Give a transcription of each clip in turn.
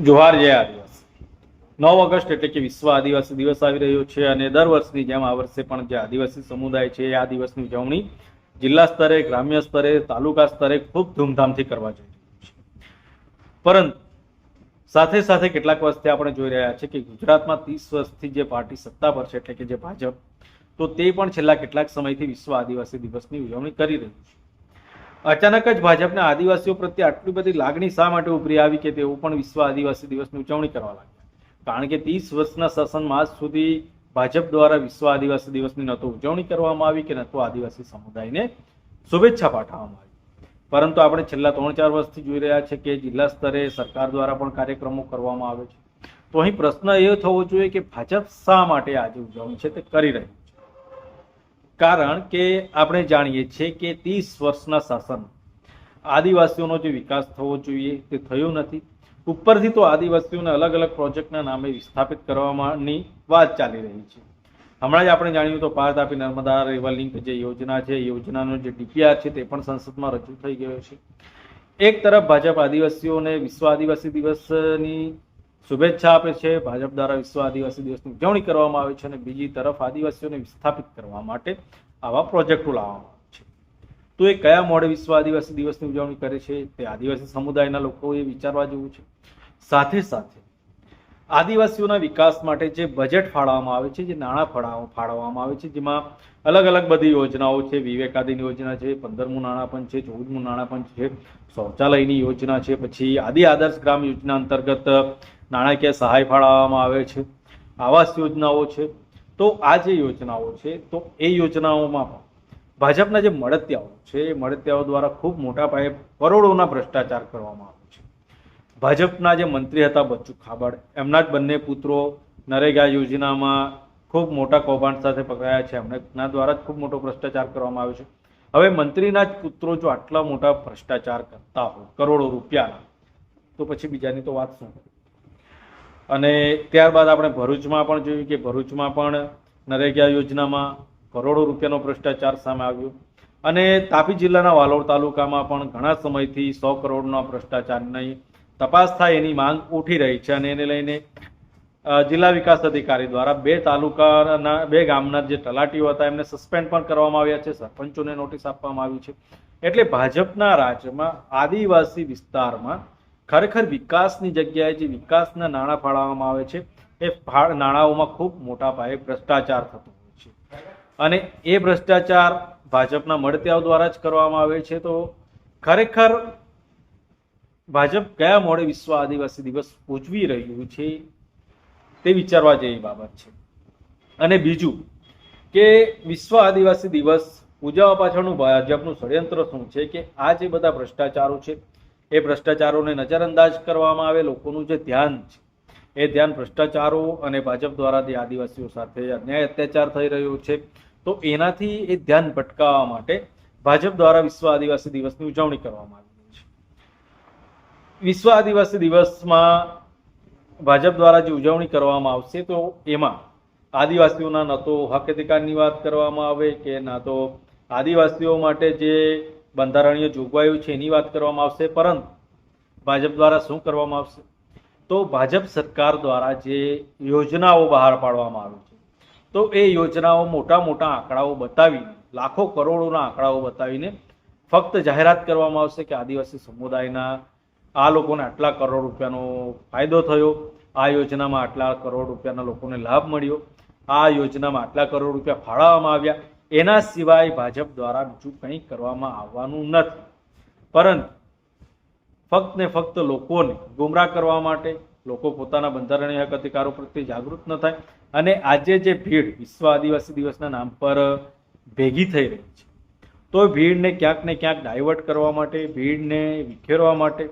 જોહાર જય આદિવાસી. નવ ઓગસ્ટ એટલે કે વિશ્વ આદિવાસી દિવસ આવી રહ્યો છે અને દર વર્ષની જેમ આ વર્ષે પણ જે આદિવાસી સમુદાય છે આ દિવસની ઉજવણી જિલ્લા સ્તરે, ગ્રામ્ય સ્તરે, તાલુકા સ્તરે ખૂબ ધૂમધામથી કરવા જઈ રહ્યું છે. પરંતુ સાથે સાથે કેટલાક વર્ષથી આપણે જોઈ રહ્યા છે કે ગુજરાતમાં ત્રીસ વર્ષથી જે પાર્ટી સત્તા પર છે એટલે કે જે ભાજપ, તો તે પણ છેલ્લા કેટલાક સમયથી વિશ્વ આદિવાસી દિવસની ઉજવણી કરી રહ્યું છે. અચાનક જ ભાજપના આદિવાસીઓ પ્રત્યે આટલી બધી લાગણી શા માટે ઉભરી આવી કે તેઓ પણ વિશ્વ આદિવાસી દિવસની ઉજવણી કરવા લાગ્યા? કારણ કે ત્રીસ વર્ષના શાસનમાં આજ સુધી ભાજપ દ્વારા વિશ્વ આદિવાસી દિવસની ન તો ઉજવણી કરવામાં આવી કે ન તો આદિવાસી સમુદાયને શુભેચ્છા પાઠવવામાં આવી. પરંતુ આપણે છેલ્લા ત્રણ ચાર વર્ષથી જોઈ રહ્યા છે કે જિલ્લા સ્તરે સરકાર દ્વારા પણ કાર્યક્રમો કરવામાં આવે છે. તો અહીં પ્રશ્ન એ થવો જોઈએ કે ભાજપ શા માટે આજે ઉજવણી છે તે કરી રહ્યું કારણ કે આપણે જાણીએ છીએ કે ત્રીસ વર્ષના શાસન આદિવાસીઓનો જે વિકાસ થવો જોઈએ તે થયો નથી. ઉપરથી તો આદિવાસીઓને અલગ અલગ પ્રોજેક્ટના નામે વિસ્થાપિત કરવાની વાત ચાલી રહી છે. હમણાં જ આપણે જાણ્યું તો પાર તાપી નર્મદા રિવર લિંક જે યોજના છે યોજનાનો જે ડીપીઆર છે તે પણ સંસદમાં રજૂ થઈ ગયો છે. એક તરફ ભાજપ આદિવાસીઓને વિશ્વ આદિવાસી દિવસની શુભેચ્છા આપે છે. ભાજપ દ્વારા વિશ્વ આદિવાસી દિવસની ઉજવણી કરવામાં આવે છે અને બીજી તરફ આદિવાસીઓને વિસ્થાપિત કરવા માટે આવા પ્રોજેક્ટો લાવવામાં આવે છે. તો એ કયા મોડે વિશ્વ આદિવાસી દિવસની ઉજવણી કરે છે? તે આદિવાસી સમુદાયના લોકોએ વિચારવા જેવું છે. સાથે સાથે આદિવાસીઓના વિકાસ માટે જે બજેટ ફાળવવામાં આવે છે, જે નાણાં ફાળવ ફાળવવામાં આવે છે, જેમાં અલગ અલગ બધી યોજનાઓ છે. વિવેકાદીન યોજના છે, પંદરમું નાણાપંચ છે, ચૌદમું નાણાપંચ છે, શૌચાલયની યોજના છે, પછી આદિ આદર્શ ગ્રામ યોજના અંતર્ગત નાણાકીય સહાય ફાળવવામાં આવે છે, આવાસ યોજનાઓ છે, તો આ જે યોજનાઓ છે, તો એ યોજનાઓમાં પણ ભાજપના જે મળતિયાઓ છે, એ મળતિયાઓ દ્વારા ખૂબ મોટા પાયે કરોડોના ભ્રષ્ટાચાર કરવામાં આવે છે. ભાજપના જે મંત્રી હતા બચ્ચુ ખાબડ, એમના જ બંને પુત્રો નરેગા યોજનામાં ખૂબ મોટા કૌભાંડ સાથે પકડાયા છે એમના દ્વારા જ ખૂબ મોટો ભ્રષ્ટાચાર કરવામાં આવ્યો છે. હવે મંત્રીના જ પુત્રો જો આટલા મોટા ભ્રષ્ટાચાર કરતા હોય, કરોડો રૂપિયાના, તો પછી બીજાની તો વાત શું? અને ત્યારબાદ આપણે ભરૂચમાં પણ જોયું કે ભરૂચમાં પણ નરેગા યોજનામાં કરોડો રૂપિયાનો ભ્રષ્ટાચાર સામે આવ્યો. અને તાપી જિલ્લાના વાલોડ તાલુકામાં પણ ઘણા સમયથી સો કરોડના ભ્રષ્ટાચારની તપાસ થાય એની માંગ ઉઠી રહી છે અને એને લઈને જિલ્લા વિકાસ અધિકારી દ્વારા બે તાલુકાના, બે ગામના જે તલાટીઓ હતા એમને સસ્પેન્ડ પણ કરવામાં આવ્યા છે, સરપંચોને નોટિસ આપવામાં આવી છે. એટલે ભાજપના રાજ્યમાં આદિવાસી વિસ્તારમાં ખરેખર વિકાસની જગ્યાએ જે વિકાસના નાણાં ફાળવવામાં આવે છે, એ નાણાંઓમાં ખૂબ મોટા પાયે ભ્રષ્ટાચાર થતો હોય છે. અને એ ભ્રષ્ટાચાર ભાજપના મળતિયાઓ દ્વારા જ કરવામાં આવે છે. તો ખરેખર ભાજપ કયા મોડે વિશ્વ આદિવાસી દિવસ ઉજવી રહ્યું છે તે વિચારવા જેવી બાબત છે. અને બીજું કે વિશ્વ આદિવાસી દિવસ ઉજવવા પાછળનું ભાજપનું ષડયંત્ર શું છે કે આ જે બધા ભ્રષ્ટાચારો છે એ ભ્રષ્ટાચારોને નજરઅંદાજ કરવામાં આવે, લોકોનું જે ધ્યાન છે, એ ધ્યાન ભ્રષ્ટાચારો અને ભાજપ દ્વારા જે આદિવાસીઓ સાથે અન્યાય અત્યાચાર થઈ રહ્યો છે. તો એનાથી એ ધ્યાન ભટકાવવા માટે ભાજપ દ્વારા વિશ્વ આદિવાસી દિવસની ઉજવણી કરવામાં આવી રહી છે. વિશ્વ આદિવાસી દિવસમાં ભાજપ દ્વારા જે ઉજવણી કરવામાં આવશે, તો એમાં આદિવાસીઓના ન તો હક અધિકારની વાત કરવામાં આવે કે ના તો આદિવાસીઓ માટે જે બંધારણીય જોગવાઈઓ છે એની વાત કરવામાં આવશે, પરંતુ ભાજપ દ્વારા શું કરવામાં આવશે? તો ભાજપ સરકાર દ્વારા જે યોજનાઓ બહાર પાડવામાં આવી છે, તો એ યોજનાઓ મોટા મોટા આંકડાઓ બતાવીને, લાખો કરોડોના આંકડાઓ બતાવીને ફક્ત જાહેરાત કરવામાં આવશે કે આદિવાસી સમુદાયના આ લોકોને આટલા કરોડ રૂપિયાનો ફાયદો થયો, આ યોજનામાં આટલા કરોડ રૂપિયાના લોકોને લાભ મળ્યો, આ યોજનામાં આટલા કરોડ રૂપિયા ફાળવવામાં આવ્યા એના સિવાય ભાજપ દ્વારા બીજું કંઈ કરવામાં આવવાનું નથી. પરંતુ ફક્ત ને ફક્ત લોકોને ગુમરાહ કરવા માટે લોકો પોતાના બંધારણીય હક અધિકારો પ્રત્યે જાગૃત ન થાય અને આજે જે ભીડ વિશ્વ આદિવાસી દિવસના નામ પર ભેગી થઈ રહી છે, તો ભીડને ક્યાંક ને ક્યાંક ડાયવર્ટ કરવા માટે, ભીડને વિખેરવા માટે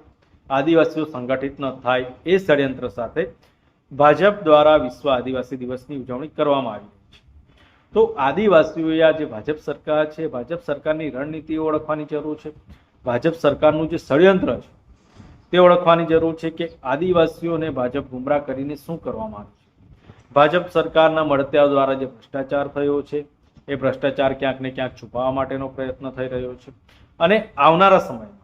આદિવાસીઓ સંગઠિત ન થાય એ ષડયંત્ર સાથે ભાજપ દ્વારા વિશ્વ આદિવાસી દિવસની ઉજવણી કરવામાં આવી તો આદિવાસીઓએ આ જે ભાજપ સરકાર છે, ભાજપ સરકારની રણનીતિઓ ઓળખવાની જરૂર છે. ભાજપ સરકારનું જે ષડયંત્ર છે, તે ઓળખવાની જરૂર છે કે આદિવાસીઓને ભાજપ ગુમરાહ કરીને શું કરવામાં આવ્યું છે. ભાજપ સરકારના મળતિયાઓ દ્વારા જે ભ્રષ્ટાચાર થયો છે, એ ભ્રષ્ટાચાર ક્યાંક ને ક્યાંક છુપાવવા માટેનો પ્રયત્ન થઈ રહ્યો છે. અને આવનારા સમયમાં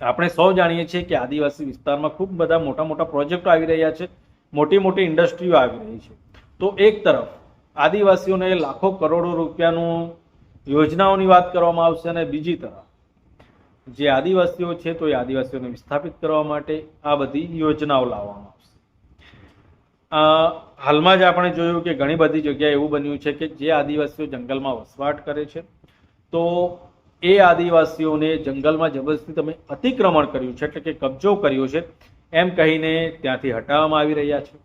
આપણે સૌ જાણીએ છીએ કે આદિવાસી વિસ્તારમાં ખૂબ બધા મોટા મોટા પ્રોજેક્ટો આવી રહ્યા છે, મોટી મોટી ઇન્ડસ્ટ્રીઓ આવી રહી છે. તો એક તરફ આદિવાસીઓને લાખો કરોડો રૂપિયાનું યોજનાઓની વાત કરવામાં આવશે અને બીજી તરફ જે આદિવાસીઓ છે તો એ આદિવાસીઓને વિસ્થાપિત કરવા માટે આ બધી યોજનાઓ લાવવામાં આવશે. હાલમાં જ આપણે જોયું કે ઘણી બધી જગ્યાએ એવું બન્યું છે કે જે આદિવાસીઓ જંગલમાં વસવાટ કરે છે, તો એ આદિવાસીઓને જંગલમાં જબરદસ્તી તમે અતિક્રમણ કર્યું છે, એટલે કે કબજો કર્યો છે, એમ કહીને ત્યાંથી હટાવવામાં આવી રહ્યા છે.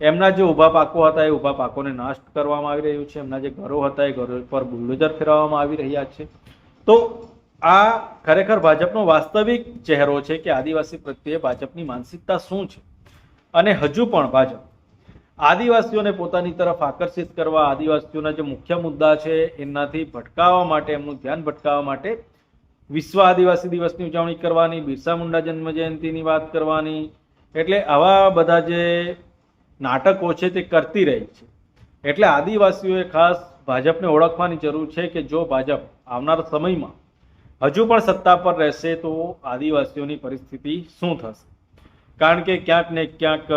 એમના જે ઊભા પાકો હતા, એ ઊભા પાકોને નષ્ટ કરવામાં આવી રહ્યું છે. એમના જે ઘરો હતા, એ ઘરો પર બુલડોઝર ફેરવવામાં આવી રહ્યા છે. તો આ ખરેખર ભાજપનો વાસ્તવિક ચહેરો છે કે આદિવાસી પ્રત્યે ભાજપની માનસિકતા શું છે? અને હજુ પણ ભાજપ આદિવાસીઓને પોતાની તરફ આકર્ષિત કરવા, આદિવાસીઓના જે મુખ્ય મુદ્દા છે એનાથી ભટકાવવા માટે, એમનું ધ્યાન ભટકાવવા માટે વિશ્વ આદિવાસી દિવસની ઉજવણી કરવાની, બિરસા મુંડા જન્મ જયંતિની વાત કરવાની. એટલે આવા બધા જે નાટકો છે તે કરતી રહી છે. એટલે આદિવાસીઓએ ખાસ ભાજપને ઓળખવાની જરૂર છે કે જો ભાજપ આવનારા સમયમાં હજુ પણ સત્તા પર રહેશે તો આદિવાસીઓની પરિસ્થિતિ શું થશે? કારણ કે ક્યાંક ને ક્યાંક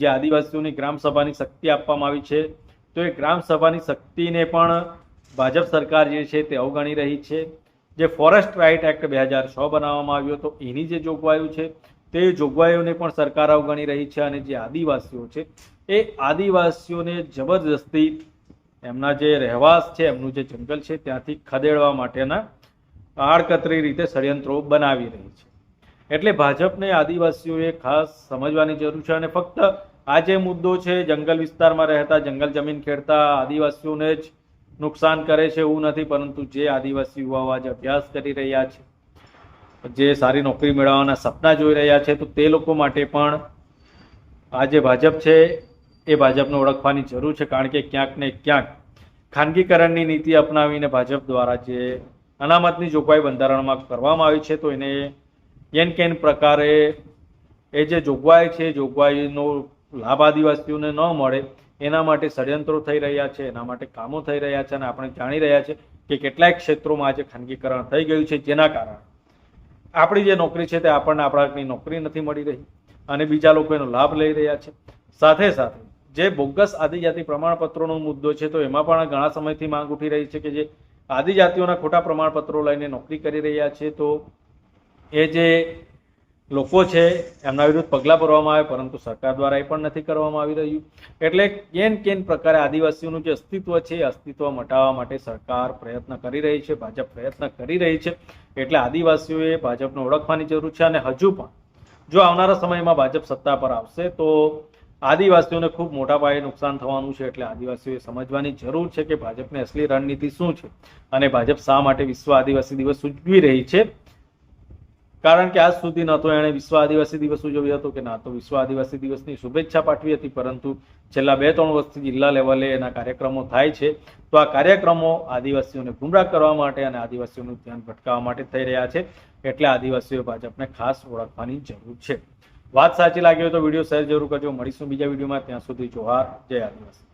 જે આદિવાસીઓની ગ્રામસભાની શક્તિ આપવામાં આવી છે, તો એ ગ્રામસભાની શક્તિને પણ ભાજપ સરકાર જે છે તે અવગણી રહી છે. જે ફોરેસ્ટ રાઇટ એક્ટ બે હજાર છ બનાવવામાં આવ્યો તો એની જે જોગવાઈઓ છે તે જોગવાઈઓને પણ સરકાર અવગણી રહી છે અને જે આદિવાસીઓ છે, એ આદિવાસીઓને જબરજસ્તી એમના જે રહેવાસ છે, એમનું જે જંગલ છે, ત્યાંથી ખદેડવા માટેના આડકતરી રીતે ષડયંત્રો બનાવી રહી છે. એટલે ભાજપને આદિવાસીઓએ ખાસ સમજવાની જરૂર છે અને ફક્ત આ જે મુદ્દો છે, જંગલ વિસ્તારમાં રહેતા, જંગલ જમીન ખેડતા, આદિવાસીઓને જ નુકસાન કરે છે એવું નથી, પરંતુ જે આદિવાસી યુવાઓ આજે અભ્યાસ કરી રહ્યા છે જે સારી નોકરી મેળવવાના સપના જોઈ રહ્યા છે, તો તે લોકો માટે પણ આ જે ભાજપ છે, એ ભાજપને ઓળખવાની જરૂર છે, કારણ કે ક્યાંક ને ક્યાંક ખાનગીકરણની નીતિ અપનાવીને ભાજપ દ્વારા જે અનામતની જોગવાઈ બંધારણમાં કરવામાં આવી છે, તો એને કેન કેન પ્રકારે એ જે જોગવાઈ છે, જોગવાઈનો લાભ આદિવાસીઓને ન મળે, એના માટે ષડયંત્રો થઈ રહ્યા છે, એના માટે કામો થઈ રહ્યા છે, અને આપણે જાણી રહ્યા છે કે કેટલાય ક્ષેત્રોમાં આજે ખાનગીકરણ થઈ ગયું છે, જેના કારણે આપણી જે નોકરી છે તે આપણને આપણાની નોકરી નથી મળી રહી અને બીજા લોકો એનો લાભ લઈ રહ્યા છે. સાથે સાથે જે બોગસ આદિજાતિ પ્રમાણપત્રોનો મુદ્દો છે તો એમાં પણ ઘણા સમયથી માંગ ઉઠી રહી છે કે જે આદિજાતિઓના ખોટા પ્રમાણપત્રો લઈને નોકરી કરી રહ્યા છે તો એ જે લોકો છે, એમના વિરુદ્ધ પગલાં ભરવામાં આવે, પરંતુ સરકાર દ્વારા એ પણ નથી કરવામાં આવી રહ્યું. એટલે કેન કેન પ્રકારે આદિવાસીઓનું જે અસ્તિત્વ છે અસ્તિત્વ મટાવવા માટે સરકાર પ્રયત્ન કરી રહી છે, ભાજપ પ્રયત્ન કરી રહી છે. એટલે આદિવાસીઓએ ભાજપને ઓળખવાની જરૂર છે અને હજુ પણ. જો આવનારા સમયમાં ભાજપ સત્તા પર આવશે, તો આદિવાસીઓને ખૂબ મોટા પાયે નુકસાન થવાનું છે. એટલે આદિવાસીઓએ સમજવાની જરૂર છે કે ભાજપની અસલી રણનીતિ શું છે અને ભાજપ શા માટે વિશ્વ આદિવાસી દિવસ ઉજવી રહી છે. કારણ કે આજ સુધી ન તો એણે વિશ્વ આદિવાસી દિવસ ઉજવ્યો હતો કે ના તો વિશ્વ આદિવાસી દિવસની શુભેચ્છા પાઠવી હતી, પરંતુ છેલ્લા બે ત્રણ વર્ષથી જિલ્લા લેવલે એના કાર્યક્રમો થાય છે. તો આ કાર્યક્રમો આદિવાસીઓને ગુમરાહ કરવા માટે અને આદિવાસીઓનું ધ્યાન ભટકાવવા માટે થઈ રહ્યા છે, એટલે આદિવાસીઓ ભાજપને ખાસ ઓળખવાની જરૂર છે. વાત સાચી લાગી હોય તો વીડિયો શેર જરૂર કરજો. મળીશું બીજા વિડીયોમાં. ત્યાં સુધી જોહાર. જય આદિવાસી.